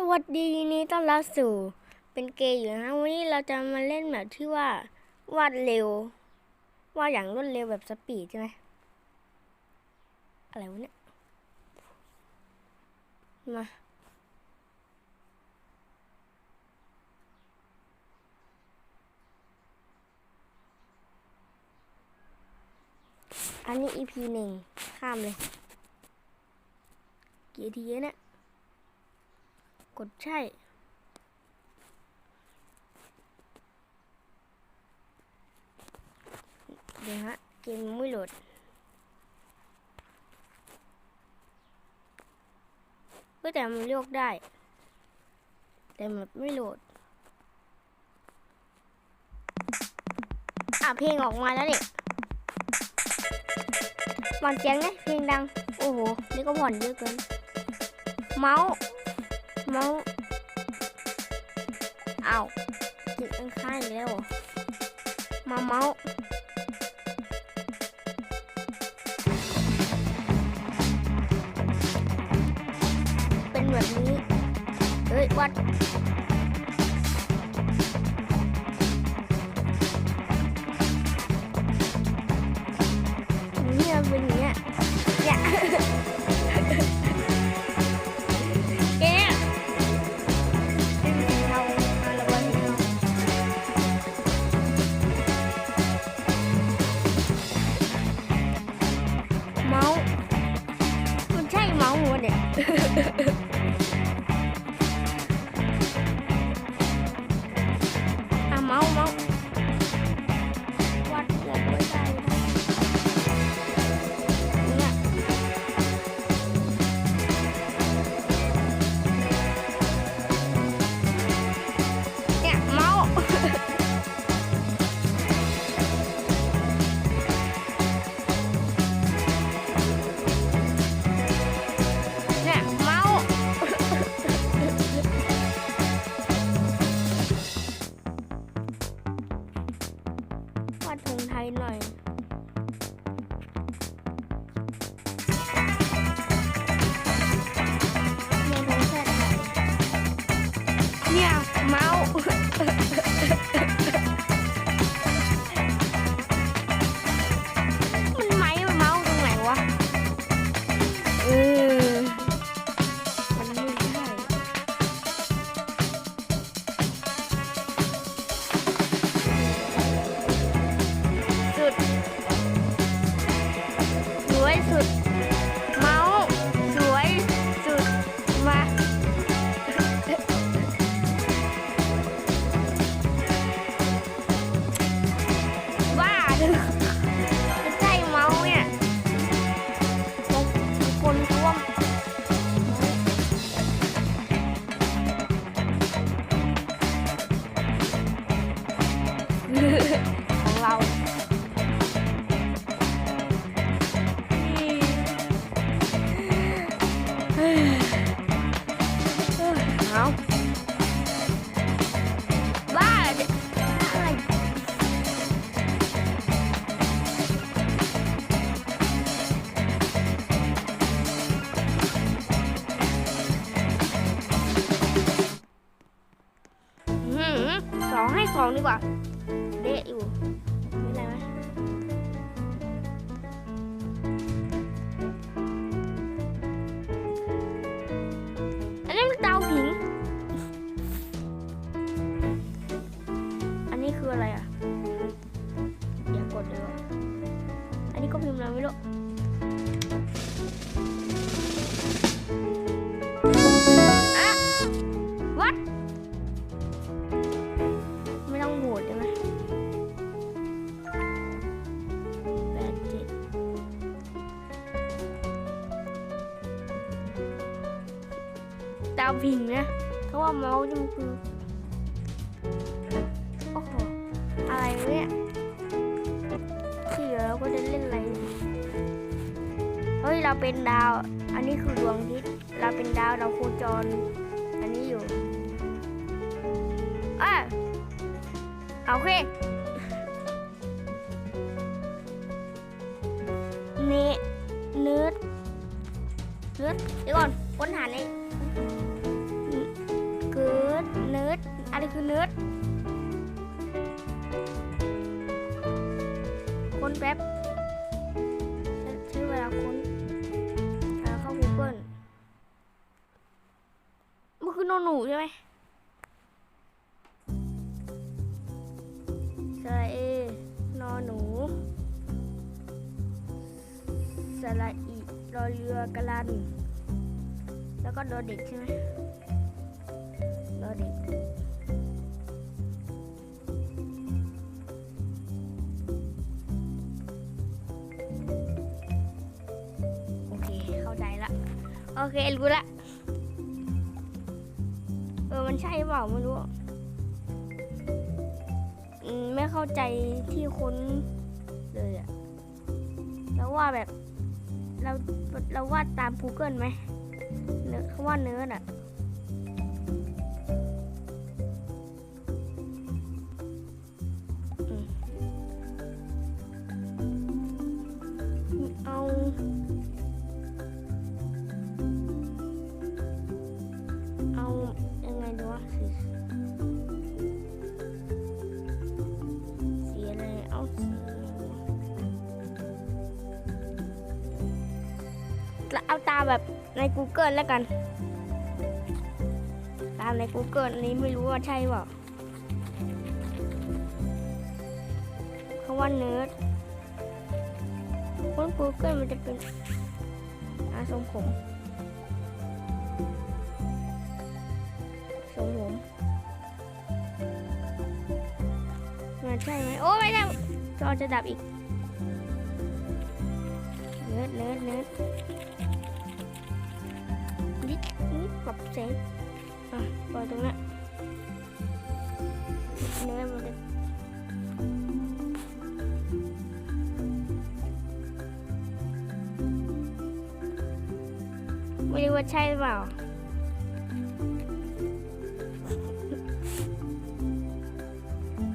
สวัสดีนดีต้อนรับสู่เป็นเกย์อยู่นะวันนี้เราจะมาเล่นแบบที่ว่าวาดเร็ววาดอย่างรวดเร็วแบบสปีดใช่ไหมอะไรวะเนี่ยมาอันนี้ EP หนึ่งข้ามเลย เกี่ทีแล้วเนี่ย กดใช่ เดี๋ยวฮะเกมไม่โหลดเฮ้ยแต่มันโยกได้ แต่มันไม่โหลด อะเพลงออกมาแล้วนี่มันเสียงไงเพลงดัง โอ้โห นี่ก็ผ่อนเยอะเกิน เมาส์ เมาส์อ้าวติดข้างๆอีกแล้วเหรอมาเมาส์เป็นแบบนี้ เฮ้ยวัด ใดาวพิงนะ เพราะว่าเมาส์นี่มันคือโอ้โหอะไรเนี่ยที่เหลือเราก็จะเล่นอะไร เฮ้ย เราเป็นดาว อันนี้คือดวงอาทิตย์ เราเป็นดาวดาวโคจร อันนี้อยู่อะโอเคเนเนิร์ดเนิร์ดเดี๋ยวก่อนค้นหาใน คือเนิร์ดค้นแป๊บใช้เวลาค้นหาเข้า Google มันคือนอนหนูใช่ไหมสระเอนอนหนูสระอีรอเรือกะลัน แล้วก็ดอเด็กใช่ไหมดอเด็ก โอเครู้ละ เออ มันใช่เปล่าไม่รู้ไม่เข้าใจที่ค้นเลยอะแล้วว่าแบบเราเราวาดตาม Google ไหมเนื้อคำว่าเนื้ออะ เอาตามแบบใน Google แล้วกัน ตามใน Google อันนี้ไม่รู้ว่าใช่เปล่าคำว่าเนิร์ดบน Google มันจะเป็นอาทรงผมทรงผมมันใช่ไหมโอ้ไม่ได้จอจะดับอีกเนิร์ดเนิร์ดเนิร์ด ปรับแสงอะปล่อยตรงนั้นเนิร์ดมันจะไม่รู้ว่าใช่หรือเปล่า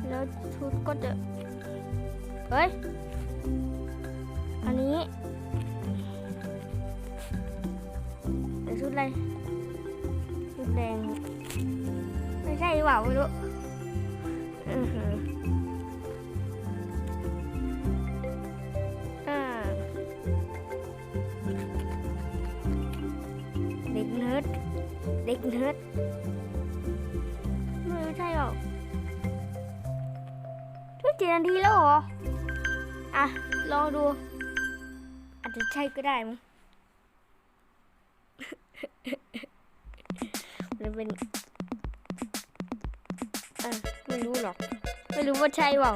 แล้วชุดก็จะเฮ้ย อันนี้เดี๋ยวชุดอะไร เปล่าไม่รู้เด็กเนิร์ดเด็กเนิร์ดไม่ใช่หรอกเฮ้ยเจ็ดนาทีแล้วเหรอ อะ ลองดู อาจจะใช่ก็ได้มั้งมันเป็น ไม่รู้หรอก ไม่รู้ว่าใช่เปล่า